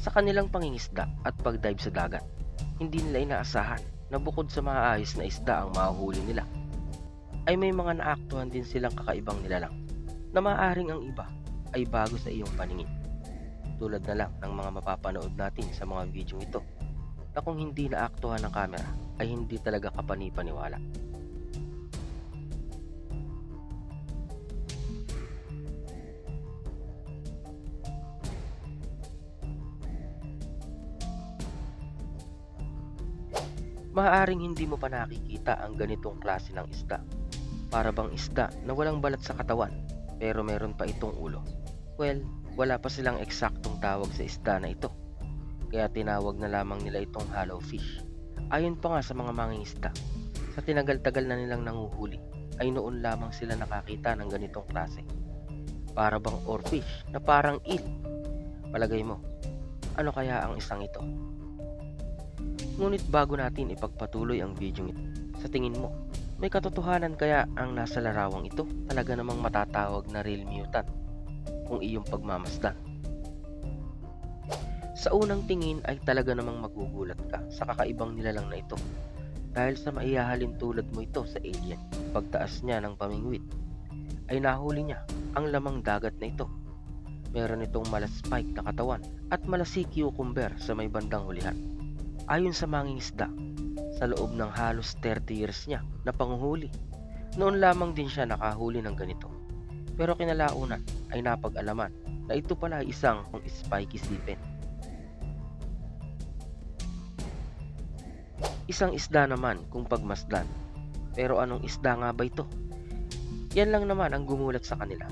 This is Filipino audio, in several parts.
Sa kanilang pangingisda at pagdive sa dagat, hindi nila inaasahan na bukod sa maayos na isda ang mahuhuli nila, ay may mga naaktuhan din silang kakaibang nilalang na maaaring ang iba ay bago sa iyong paningin. Tulad na lang ng mga mapapanood natin sa mga video ito na kung hindi naaktuhan ng kamera ay hindi talaga kapani-paniwala. Maaaring hindi mo pa nakikita ang ganitong klase ng isda. Para bang isda na walang balat sa katawan pero meron pa itong ulo. Well, wala pa silang eksaktong tawag sa isda na ito. Kaya tinawag na lamang nila itong hollow fish. Ayon pa nga sa mga mangingisda, sa tinagal-tagal na nilang nanguhuli, ay noon lamang sila nakakita ng ganitong klase. Para bang oarfish na parang eel. Palagay mo, ano kaya ang isang ito? Ngunit bago natin ipagpatuloy ang video ito, sa tingin mo, may katotohanan kaya ang nasa larawang ito talaga namang matatawag na real mutant kung iyong pagmamasdan? Sa unang tingin ay talaga namang magugulat ka sa kakaibang nilalang na ito dahil sa maihahalin tulad mo ito sa alien. Pagtaas niya ng pamingwit ay nahuli niya ang lamang dagat na ito. Meron itong malaspike na katawan at malasik cucumber sa may bandang hulihan. Ayon sa mangingisda, sa loob ng halos 30 years niya na panguhuli, noon lamang din siya nakahuli ng ganito. Pero kinalaunan ay napag-alaman na ito pala ay isang spiky sipin. Isang isda naman kung pagmasdan. Pero anong isda nga ba ito? Yan lang naman ang gumulat sa kanila.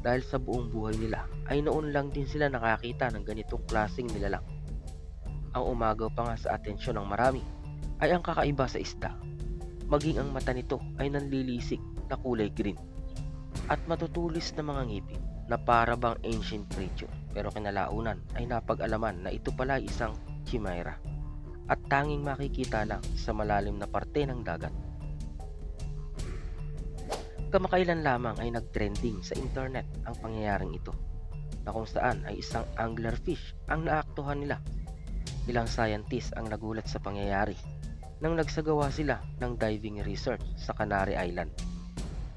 Dahil sa buong buhay nila ay noon lang din sila nakakita ng ganitong klaseng nilalang. Ang umagaw pa nga sa atensyon ng marami ay ang kakaiba sa isda. Maging ang mata nito ay nanlilisik na kulay green at matutulis na mga ngipin na para bang ancient creature pero kinalaunan ay napag-alaman na ito pala isang chimera at tanging makikita lang sa malalim na parte ng dagat. Kamakailan lamang ay nagtrending sa internet ang pangyayaring ito na kung saan ay isang anglerfish ang naaktuhan nila. Ilang scientist ang nagulat sa pangyayari nang nagsagawa sila ng diving research sa Canary Island.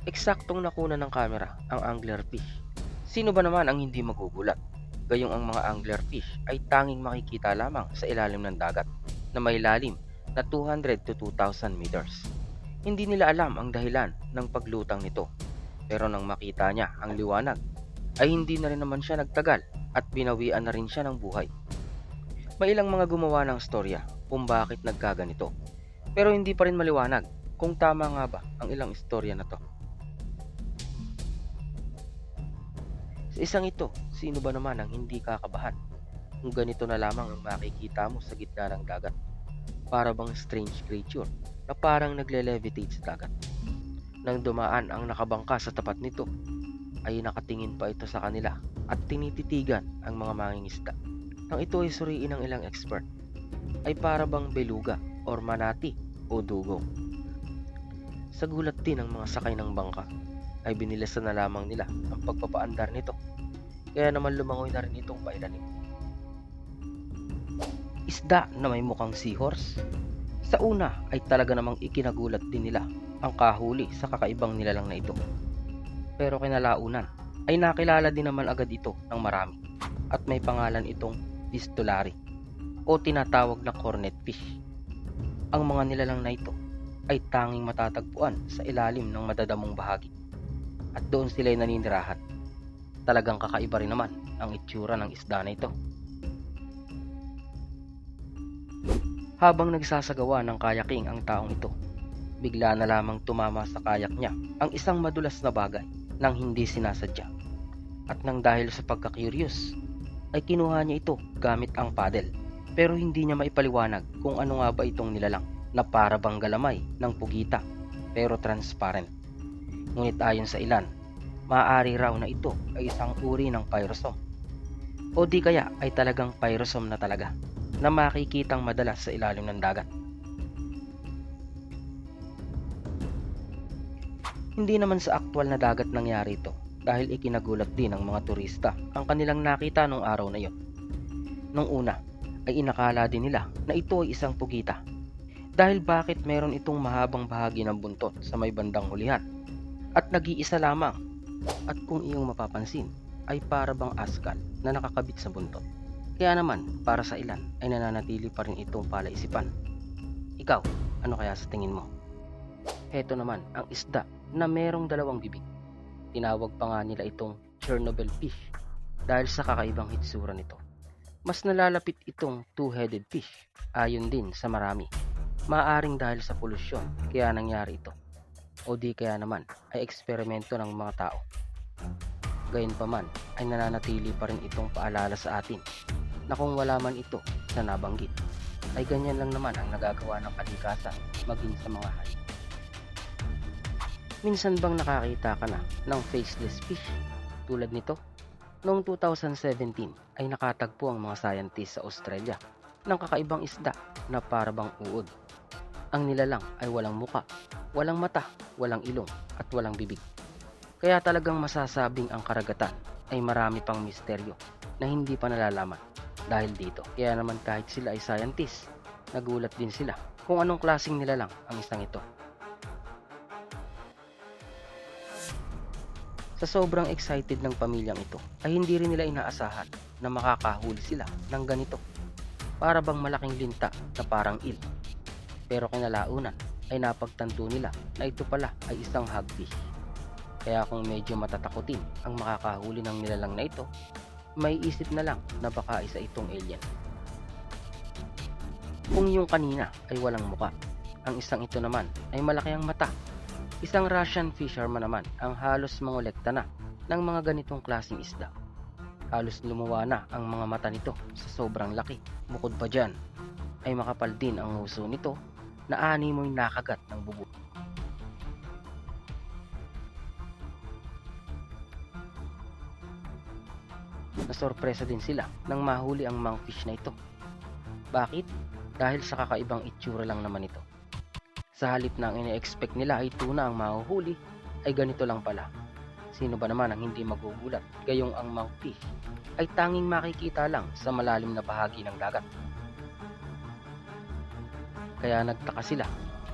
Eksaktong nakuna ng kamera ang anglerfish. Sino ba naman ang hindi magugulat? Gayong ang mga anglerfish ay tanging makikita lamang sa ilalim ng dagat na may lalim na 200 to 2,000 meters. Hindi nila alam ang dahilan ng paglutang nito. Pero nang makita niya ang liwanag, ay hindi na rin naman siya nagtagal at binawian na rin siya ng buhay. May ilang mga gumawa ng storya kung bakit nagkaganito. Pero hindi pa rin maliwanag kung tama nga ba ang ilang istorya na to. Sa isang ito, sino ba naman ang hindi kakabahan kung ganito na lamang ang makikita mo sa gitna ng dagat? Para bang strange creature na parang nagle-levitate sa dagat. Nang dumaan ang nakabangka sa tapat nito, ay nakatingin pa ito sa kanila at tinititigan ang mga mangingisda. Nang ito ay suriin ng ilang expert, ay para bang beluga or manati o dugong. Sa gulat din ng mga sakay ng bangka, ay binilasan na lamang nila ang pagpapaandar nito. Kaya naman lumangoy na rin itong pailalim. Isda na may mukhang seahorse. Sa una ay talaga namang ikinagulat din nila ang kahuli sa kakaibang nilalang na ito. Pero kinalaunan ay nakilala din naman agad ito ng marami at may pangalan itong pistolari o tinatawag na cornet fish. Ang mga nilalang na ito ay tanging matatagpuan sa ilalim ng madadamong bahagi at doon sila'y naninirahan. Talagang kakaiba rin naman ang itsura ng isda na ito. Habang nagsasagawa ng kayaking ang taong ito, bigla na lamang tumama sa kayak niya ang isang madulas na bagay nang hindi sinasadya. At nang dahil sa pagka-curious, ay kinuha niya ito gamit ang paddle. Pero hindi niya maipaliwanag kung ano nga ba itong nilalang na para bang galamay ng pugita pero transparent. Ngunit ayon sa ilan, maaari raw na ito ay isang uri ng pyrosome. O di kaya ay talagang pyrosome na talaga na makikitang madalas sa ilalim ng dagat. Hindi naman sa aktwal na dagat nangyari ito dahil ikinagulat din ng mga turista ang kanilang nakita nung araw na yon. Nung una ay inakala din nila na ito ay isang pugita. Dahil bakit meron itong mahabang bahagi ng buntot sa may bandang hulihan at nag-iisa lamang at kung iyong mapapansin ay para bang askal na nakakabit sa buntot. Kaya naman para sa ilan ay nananatili pa rin itong palaisipan. Ikaw, ano kaya sa tingin mo? Heto naman ang isda na merong dalawang bibig. Tinawag pa nga nila itong Chernobyl fish dahil sa kakaibang hitsura nito. Mas nalalapit itong two-headed fish ayon din sa marami. Maaring dahil sa polusyon kaya nangyari ito. O di kaya naman ay eksperimento ng mga tao. Gayunpaman ay nananatili pa rin itong paalala sa atin na kung wala man ito sa nabanggit ay ganyan lang naman ang nagagawa ng kalikasan maging sa mga hayop. Minsan bang nakakita ka na ng faceless fish tulad nito? Noong 2017 ay nakatagpo ang mga scientists sa Australia ng kakaibang isda na parabang uod. Ang nilalang ay walang muka, walang mata, walang ilong at walang bibig. Kaya talagang masasabing ang karagatan ay marami pang misteryo na hindi pa nalalaman dahil dito. Kaya naman kahit sila ay scientist, nagulat din sila kung anong klaseng nilalang ang isang ito. Sa sobrang excited ng pamilyang ito ay hindi rin nila inaasahan na makakahuli sila ng ganito. Para bang malaking linta na parang il. Pero kinalaunan ay napagtanto nila na ito pala ay isang hagfish. Kaya kung medyo matatakotin ang makakahuli ng nilalang na ito, may isip na lang na baka isa itong alien. Kung yung kanina ay walang muka, ang isang ito naman ay malaki ang mata Isang Russian fisherman naman ang halos mangolekta na ng mga ganitong klaseng isda. Halos lumuwa na ang mga mata nito sa sobrang laki. Bukod pa dyan, ay makapal din ang nguso nito na ani mo'y nakagat ng bubo. Nasorpresa din sila nang mahuli ang monkfish na ito. Bakit? Dahil sa kakaibang itsura lang naman ito. Sa halip na ang ine-expect nila ay tuna ang mahuhuli, ay ganito lang pala. Sino ba naman ang hindi magugulat gayong ang monkfish ay tanging makikita lang sa malalim na bahagi ng dagat. Kaya nagtaka sila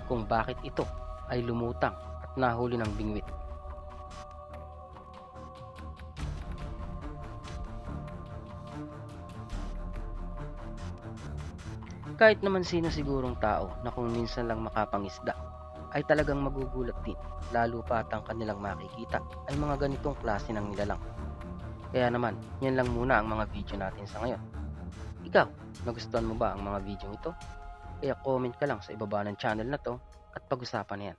kung bakit ito ay lumutang at nahuli ng bingwit. Kahit naman sino sigurong tao na kung minsan lang makapangisda ay talagang magugulat din lalo pa at ang kanilang makikita ay mga ganitong klase ng nilalang. Kaya naman, yan lang muna ang mga video natin sa ngayon. Ikaw, nagustuhan mo ba ang mga video ito? Kaya comment ka lang sa ibaba ng channel na to at pag-usapan na yan.